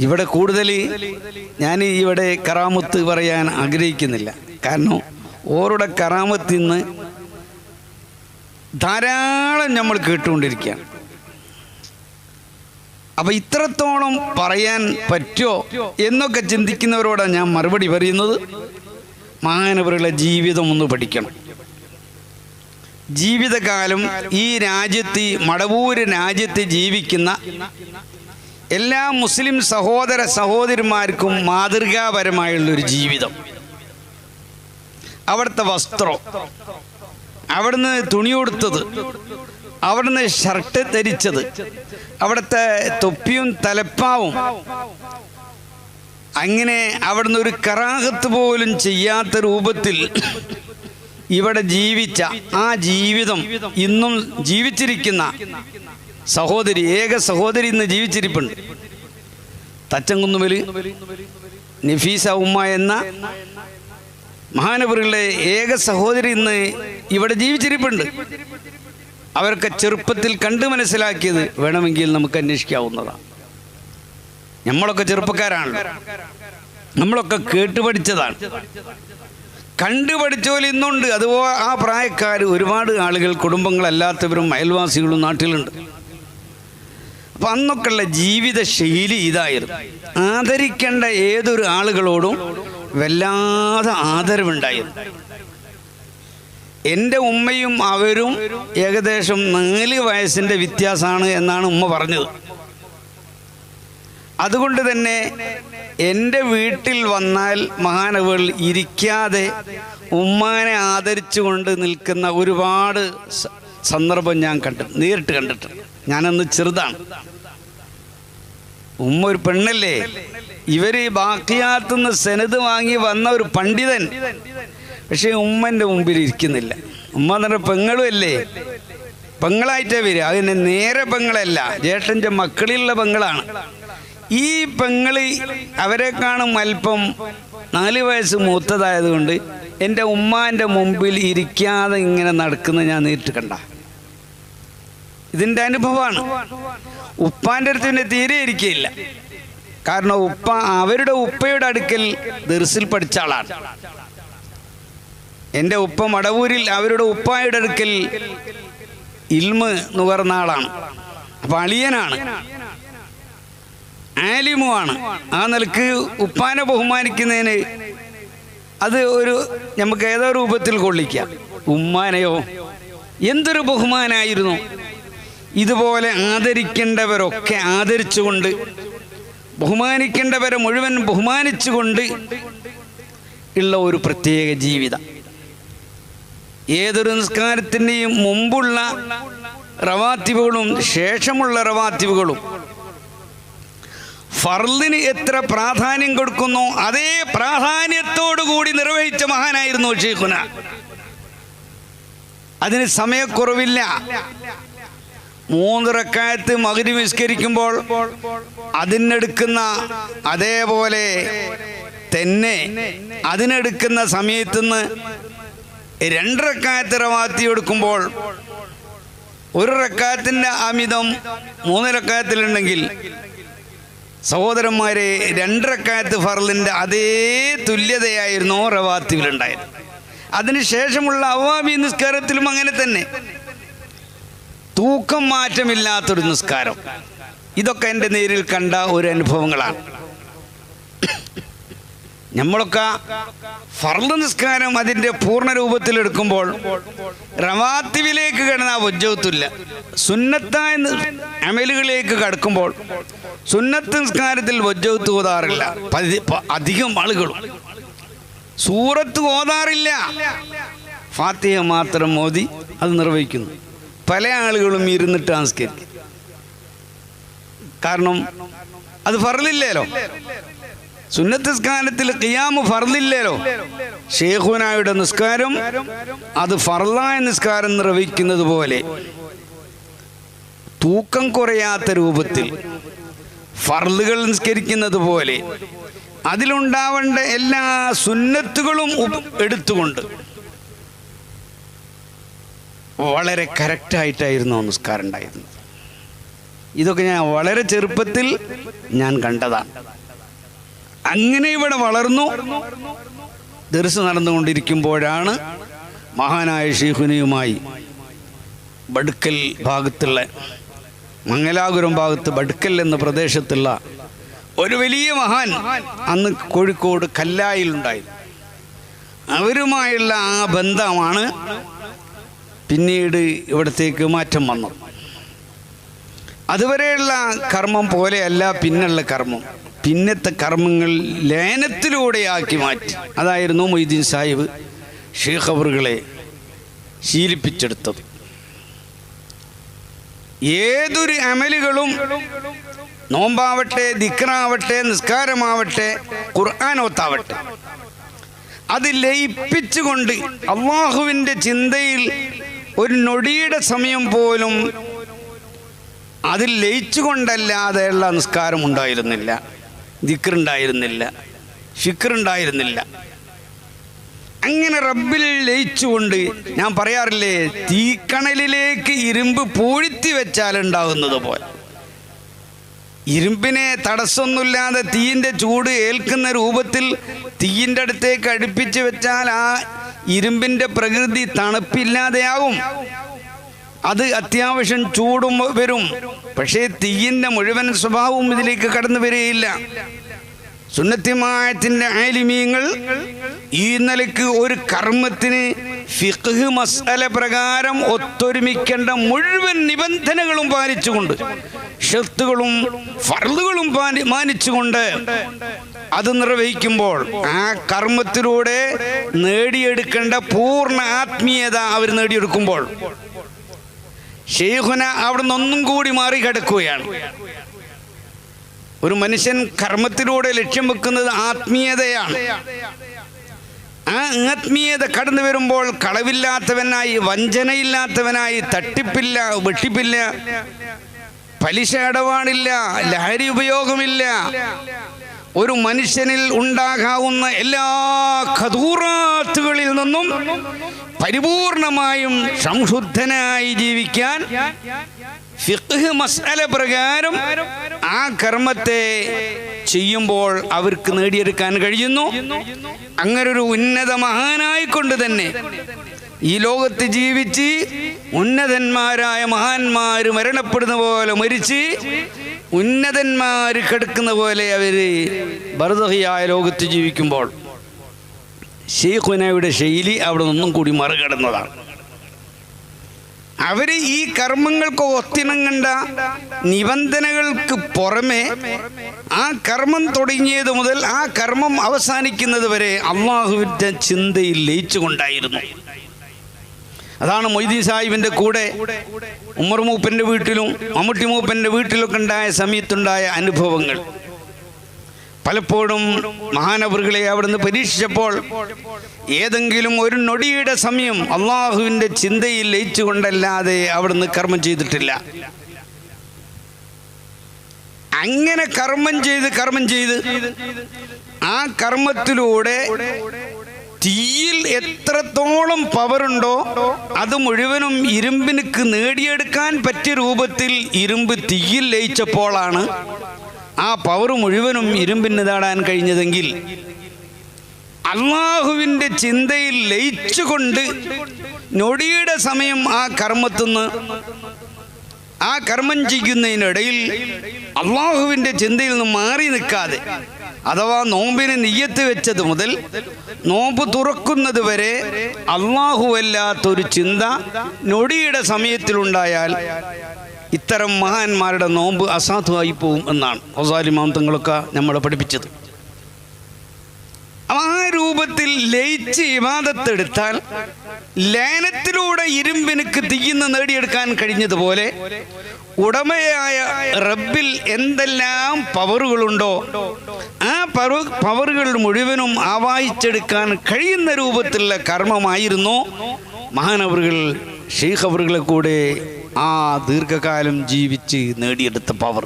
ഇവിടെ കൂടുതൽ ഞാൻ ഇവിടെ കറാമത്ത് പറയാൻ ആഗ്രഹിക്കുന്നില്ല. കാരണം ഓരുടെ കറാമത്തിൽ നിന്ന് ധാരാളം നമ്മൾ കേട്ടുകൊണ്ടിരിക്കുകയാണ്. അപ്പൊ ഇത്രത്തോളം പറയാൻ പറ്റുമോ എന്നൊക്കെ ചിന്തിക്കുന്നവരോടാണ് ഞാൻ മറുപടി പറയുന്നത്? മഹാനവരുടെ ജീവിതം ഒന്ന് പഠിക്കണം. ജീവിതകാലം ഈ രാജ്യത്ത് മടവൂര് രാജ്യത്ത് ജീവിക്കുന്ന എല്ലാ മുസ്ലിം സഹോദര സഹോദരിമാർക്കും മാതൃകാപരമായുള്ളൊരു ജീവിതം. അവിടുത്തെ വസ്ത്രം അവിടുന്ന് തുണി കൊടുത്തത് അവിടുന്ന് ഷർട്ട് ധരിച്ചത് അവിടുത്തെ തൊപ്പിയും തലപ്പാവും. അങ്ങനെ അവിടുന്ന് ഒരു കറാഹത്ത് പോലും ചെയ്യാത്ത രൂപത്തിൽ ഇവിടെ ജീവിച്ച ആ ജീവിതം ഇന്നും ജീവിച്ചിരിക്കുന്ന സഹോദരി ഏക സഹോദരി ഇന്ന് ജീവിച്ചിരിപ്പുണ്ട്. തച്ചങ്കുന്നുമലി നഫീസ ഉമ്മ എന്ന മഹാനപുരിലെ ഏക സഹോദരി ഇന്ന് ഇവിടെ ജീവിച്ചിരിപ്പുണ്ട്. അവരൊക്കെ ചെറുപ്പത്തിൽ കണ്ടു മനസ്സിലാക്കിയത് വേണമെങ്കിൽ നമുക്ക് അന്വേഷിക്കാവുന്നതാണ്. നമ്മളൊക്കെ ചെറുപ്പക്കാരാണ് നമ്മളൊക്കെ കേട്ടു പഠിച്ചതാണ്. കണ്ടു ഇന്നുണ്ട്. അതുപോലെ ആ പ്രായക്കാർ ഒരുപാട് ആളുകൾ കുടുംബങ്ങളല്ലാത്തവരും അയൽവാസികളും നാട്ടിലുണ്ട്. അപ്പം അന്നൊക്കെയുള്ള ജീവിത ശൈലി ഇതായിരുന്നു. ആദരിക്കേണ്ട ഏതൊരു ആളുകളോടും വല്ലാതെ ആദരവുണ്ടായിരുന്നു. എന്റെ ഉമ്മയും അവരും ഏകദേശം നാല് വയസ്സിന്റെ വ്യത്യാസമാണ് എന്നാണ് ഉമ്മ പറഞ്ഞത്. അതുകൊണ്ട് തന്നെ എന്റെ വീട്ടിൽ വന്നാൽ മഹാനവൾ ഇരിക്കാതെ ഉമ്മാനെ ആദരിച്ചുകൊണ്ട് നിൽക്കുന്ന ഒരുപാട് സന്ദർഭം ഞാൻ കണ്ടു നേരിട്ട് കണ്ടിട്ടുണ്ട്. ഞാനന്ന് ചെറുതാണ്. ഉമ്മ ഒരു പെണ്ണല്ലേ? ഇവർ ബാക്കിയാത്തുനിന്ന് സെനത് വാങ്ങി വന്ന ഒരു പണ്ഡിതൻ. പക്ഷേ ഉമ്മന്റെ മുമ്പിൽ ഇരിക്കുന്നില്ല. ഉമ്മ എന്ന് പെങ്ങളും അല്ലേ? പെങ്ങളായിട്ടേ വരിക. അതിന് നേരെ പെങ്ങളല്ല ജ്യേഷ്ഠന്റെ മക്കളിലുള്ള പെങ്ങളാണ്. ഈ പെങ്ങൾ അവരെ കാണും അല്പം നാല് വയസ്സ് മൂത്തതായതുകൊണ്ട് എന്റെ ഉമ്മാന്റെ മുമ്പിൽ ഇരിക്കാതെ ഇങ്ങനെ നടക്കുന്ന ഞാൻ നേരിട്ട് കണ്ട. ഇതിന്റെ അനുഭവമാണ്. ഉപ്പാന്റെ അടുത്ത് പിന്നെ തീരെ ഇരിക്കുകയില്ല കാരണം ഉപ്പ അവരുടെ ഉപ്പയുടെ അടുക്കൽ ദർസിൽ പഠിച്ച ആളാണ്. എന്റെ ഉപ്പ മടവൂരിൽ അവരുടെ ഉപ്പായുടെ അടുക്കൽ ഇൽമ് നുകർന്ന ആളാണ്. അപ്പൊ അളിയനാണ്. ആലിമുമാണ് ആ നിലയ്ക്ക് ഉപ്പാനെ ബഹുമാനിക്കുന്നതിന് അത് ഒരു നമുക്ക് ഏതോ രൂപത്തിൽ കൊള്ളിക്കാം. ഉമ്മാനയോ? എന്തൊരു ബഹുമാനായിരുന്നു. ഇതുപോലെ ആദരിക്കേണ്ടവരൊക്കെ ആദരിച്ചുകൊണ്ട് ബഹുമാനിക്കേണ്ടവരെ മുഴുവൻ ബഹുമാനിച്ചുകൊണ്ട് ഉള്ള ഒരു പ്രത്യേക ജീവിതം. ഏതൊരു നിസ്കാരത്തിന്റെയും മുമ്പുള്ള റവാത്തിവുകളും ശേഷമുള്ള റവാത്തിവുകളും ഫർലിന് എത്ര പ്രാധാന്യം കൊടുക്കുന്നു അതേ പ്രാധാന്യത്തോടു കൂടി നിർവഹിച്ച മഹാനായിരുന്നു ഷെയ്ഖുന. അതിന് സമയക്കുറവില്ല. മൂന്ന് മകുതി വിസ്കരിക്കുമ്പോൾ അതിനെടുക്കുന്ന അതേപോലെ തന്നെ അതിനെടുക്കുന്ന സമയത്ത് നിന്ന് രണ്ടിറക്കായത്ത് റവാത്തി എടുക്കുമ്പോൾ ഒരു റക്കായത്തിന്റെ അമിതം മൂന്ന് റക്കായത്തിലുണ്ടെങ്കിൽ സഹോദരന്മാരെ രണ്ടിറക്കായത്ത് ഫറലിന്റെ അതേ തുല്യതയായിരുന്നു റവാത്തിയിലുണ്ടായത് അതിനുശേഷമുള്ള അവാബി നിസ്കാരത്തിലും അങ്ങനെ തന്നെ. തൂക്കം മാറ്റമില്ലാത്തൊരു നിസ്കാരം. ഇതൊക്കെ എന്റെ നേരിൽ കണ്ട ഒരു അനുഭവങ്ങളാണ്. നമ്മളൊക്കെ ഫർദ് നിസ്കാരം അതിന്റെ പൂർണ രൂപത്തിൽ എടുക്കുമ്പോൾ റവാത്തിവിലേക്ക് കിടന്ന ഉജ്ജവത്തില്ല സുന്നത്തായ അമലുകളിലേക്ക് കടക്കുമ്പോൾ സുന്നത്ത് നിസ്കാരത്തിൽ വജ്ജവത്ത് ഓതാറില്ല. അധികം ആളുകളും. സൂറത്ത് ഓതാറില്ല. ഫാത്തിഹ മാത്രം മോദി അത് നിർവഹിക്കുന്നു. പല ആളുകളും ഇരുന്നിട്ട് നമസ്കരിക്കും കാരണം അത് ഫറലില്ലേലോ സുന്നത്ത് നിസ്കാരത്തിൽ കിയാമ് ഫറലില്ലല്ലോ ഷേഖുനായുടെ നിസ്കാരം അത് ഫറലായ നിസ്കാരം നിർവഹിക്കുന്നത് പോലെ. തൂക്കം കുറയാത്ത രൂപത്തിൽ ഫർലുകൾ നിസ്കരിക്കുന്നത് പോലെ. അതിലുണ്ടാവേണ്ട എല്ലാ സുന്നത്തുകളും എടുത്തുകൊണ്ട് വളരെ കറക്റ്റായിട്ടായിരുന്നു നമസ്കാരം ഉണ്ടായിരുന്നത്. ഇതൊക്കെ ഞാൻ വളരെ ചെറുപ്പത്തിൽ ഞാൻ കണ്ടതാണ്. അങ്ങനെ ഇവിടെ വളർന്നു. ദർസ് നടന്നുകൊണ്ടിരിക്കുമ്പോഴാണ് മഹാനായ ഷീഹുനിയുമായി ബടുക്കൽ ഭാഗത്തുള്ള മംഗലാപുരം ഭാഗത്ത് ബടുക്കൽ എന്ന പ്രദേശത്തുള്ള ഒരു വലിയ മഹാൻ അന്ന് കോഴിക്കോട് കല്ലായിലുണ്ടായി അവരുമായുള്ള ആ ബന്ധമാണ് പിന്നീട് ഇവിടത്തേക്ക് മാറ്റം വന്നു. അതുവരെയുള്ള കർമ്മം പോലെയല്ല പിന്നുള്ള കർമ്മം. പിന്നത്തെ കർമ്മങ്ങൾ ലേനത്തിലൂടെയാക്കി മാറ്റി. അതായിരുന്നു മൊയ്തീൻ സാഹിബ് ഷേഖ് ശീലിപ്പിച്ചെടുത്തത്. ഏതൊരു അമലുകളും നോമ്പാവട്ടെ ദിക്റാവട്ടെ നിസ്കാരമാവട്ടെ ഖുർആാനോത്താവട്ടെ അത് ലയിപ്പിച്ചുകൊണ്ട് അള്ളാഹുവിന്റെ ചിന്തയിൽ ഒരു നൊടിയുടെ സമയം പോലും അതിൽ ലയിച്ചുകൊണ്ടല്ലാതെയുള്ള നിസ്കാരം ഉണ്ടായിരുന്നില്ല. ദിക്കറുണ്ടായിരുന്നില്ല ഫിക്റുണ്ടായിരുന്നില്ല. അങ്ങനെ റബ്ബിൽ ലയിച്ചുകൊണ്ട് ഞാൻ പറയാറില്ലേ തീക്കണലിലേക്ക് ഇരുമ്പ് പൂഴ്ത്തി വെച്ചാൽ ഉണ്ടാകുന്നത് പോലെ. ഇരുമ്പിനെ തടസ്സമൊന്നുമില്ലാതെ തീയിന്റെ ചൂട് ഏൽക്കുന്ന രൂപത്തിൽ തീയിന്റെ അടുത്തേക്ക് അടുപ്പിച്ച് വെച്ചാൽ ആ ഇരുമ്പിന്റെ പ്രകൃതി തണുപ്പില്ലാതെയാവും. അത് അത്യാവശ്യം ചൂടും വരും. പക്ഷേ തീയിന്റെ മുഴുവൻ സ്വഭാവവും ഇതിലേക്ക് കടന്നു വരികയില്ല. സുന്നത്തിമായത്തിന്റെ ആലിമീങ്ങൾ ഈ നിലയ്ക്ക് ഒരു കർമ്മത്തിന് ഫിഖ് മസ്അല പ്രകാരം ഒത്തൊരുമിക്കേണ്ട മുഴുവൻ നിബന്ധനകളും പാലിച്ചുകൊണ്ട് ഷർത്തുകളും ഫർദുകളും പാലി- മാനിച്ചുകൊണ്ട് അത് നിർവഹിക്കുമ്പോൾ ആ കർമ്മത്തിലൂടെ നേടിയെടുക്കേണ്ട പൂർണ ആത്മീയത അവർ നേടിയെടുക്കുമ്പോൾ ഷെയ്ഖുന അവിടുന്ന് ഒന്നും കൂടി മാറി ഒരു മനുഷ്യൻ കർമ്മത്തിലൂടെ ലക്ഷ്യം വെക്കുന്നത് ആത്മീയതയാണ്. ആ ആത്മീയത കടന്നു വരുമ്പോൾ കളവില്ലാത്തവനായി വഞ്ചനയില്ലാത്തവനായി തട്ടിപ്പില്ല വെട്ടിപ്പില്ല പലിശ അടവാണില്ല ലഹരി ഉപയോഗമില്ല. ഒരു മനുഷ്യനിൽ ഉണ്ടാകാവുന്ന എല്ലാ ഖദൂറാത്തുകളിൽ നിന്നും പരിപൂർണമായും സംശുദ്ധനായി ജീവിക്കാൻ ഫിഖ് മസാല പ്രകാരം ആ കർമ്മത്തെ ചെയ്യുമ്പോൾ അവർക്ക് നേടിയെടുക്കാൻ കഴിയുന്നു. അങ്ങനൊരു ഉന്നത മഹാനായിക്കൊണ്ട് തന്നെ ഈ ലോകത്ത് ജീവിച്ച് ഉന്നതന്മാരായ മഹാന്മാർ മരണപ്പെടുന്ന പോലെ മരിച്ച് ഉന്നതന്മാർ കിടക്കുന്ന പോലെ അവർ ഭരതഹിയായ ലോകത്ത് ജീവിക്കുമ്പോൾ ഷെയ്ഖുനയുടെ ശൈലി അവിടെ നിന്നും കൂടി മറികടന്നതാണ്. അവർ ഈ കർമ്മങ്ങൾക്ക് ഒത്തിണങ്ങണ്ട നിബന്ധനകൾക്ക് പുറമെ ആ കർമ്മം തുടങ്ങിയത് മുതൽ ആ കർമ്മം അവസാനിക്കുന്നത് വരെ അള്ളാഹുവിന്റെ ചിന്തയിൽ ലയിച്ചുകൊണ്ടായിരുന്നു. അതാണ് മൊയ്തീൻ സാഹിബിന്റെ കൂടെ ഉമ്മർ മൂപ്പന്റെ വീട്ടിലും മമ്മൂട്ടി മൂപ്പന്റെ വീട്ടിലൊക്കെ ഉണ്ടായ സമയത്തുണ്ടായ അനുഭവങ്ങൾ. പലപ്പോഴും മഹാനവറുകളെ അവിടുന്ന് പരീക്ഷിച്ചപ്പോൾ ഏതെങ്കിലും ഒരു നൊടിയുടെ സമയം അള്ളാഹുവിന്റെ ചിന്തയിൽ ലയിച്ചുകൊണ്ടല്ലാതെ അവിടുന്ന് കർമ്മം ചെയ്തിട്ടില്ല. അങ്ങനെ കർമ്മം ചെയ്ത് കർമ്മം ചെയ്ത് ആ കർമ്മത്തിലൂടെ തീയിൽ എത്രത്തോളം പവറുണ്ടോ അത് മുഴുവനും ഇരുമ്പിനുക്ക് നേടിയെടുക്കാൻ പറ്റിയ രൂപത്തിൽ ഇരുമ്പ് തീയിൽ ലയിച്ചപ്പോഴാണ് ആ പവർ മുഴുവനും ഇരുമ്പിന് നേടാൻ കഴിഞ്ഞതെങ്കിൽ അള്ളാഹുവിന്റെ ചിന്തയിൽ ലയിച്ചുകൊണ്ട് നൊടിയുടെ സമയം ആ കർമ്മത്തുനിന്ന് ആ കർമ്മം ചെയ്യുന്നതിനിടയിൽ അള്ളാഹുവിന്റെ ചിന്തയിൽ നിന്ന് മാറി നിൽക്കാതെ അഥവാ നോമ്പിന് നെയ്യത്ത് വെച്ചത് മുതൽ നോമ്പ് തുറക്കുന്നത് വരെ അള്ളാഹുവല്ലാത്തൊരു ചിന്ത നൊടിയുടെ സമയത്തിലുണ്ടായാൽ ഇത്തരം മഹാന്മാരുടെ നോമ്പ് അസാധുവായി പോവും എന്നാണ് ഹൊസാലിമാം തങ്ങളൊക്കെ നമ്മളെ പഠിപ്പിച്ചത്. ആ രൂപത്തിൽ ലയിച്ച് ഇവാദത്തെടുത്താൽ ലേനത്തിലൂടെ ഇരുമ്പിനുക്ക് തീയുന്ന നേടിയെടുക്കാൻ കഴിഞ്ഞതുപോലെ ഉടമയായ റബ്ബിൽ എന്തെല്ലാം പവറുകളുണ്ടോ ആ പവർ പവറുകൾ മുഴുവനും ആവാഹിച്ചെടുക്കാൻ കഴിയുന്ന രൂപത്തിലുള്ള കർമ്മമായിരുന്നു മഹാനവറുകൾ ഷെയ്ഖ് അവറുകളെ കൂടെ ആ ദീർഘകാലം ജീവിച്ച് നേടിയെടുത്ത പവർ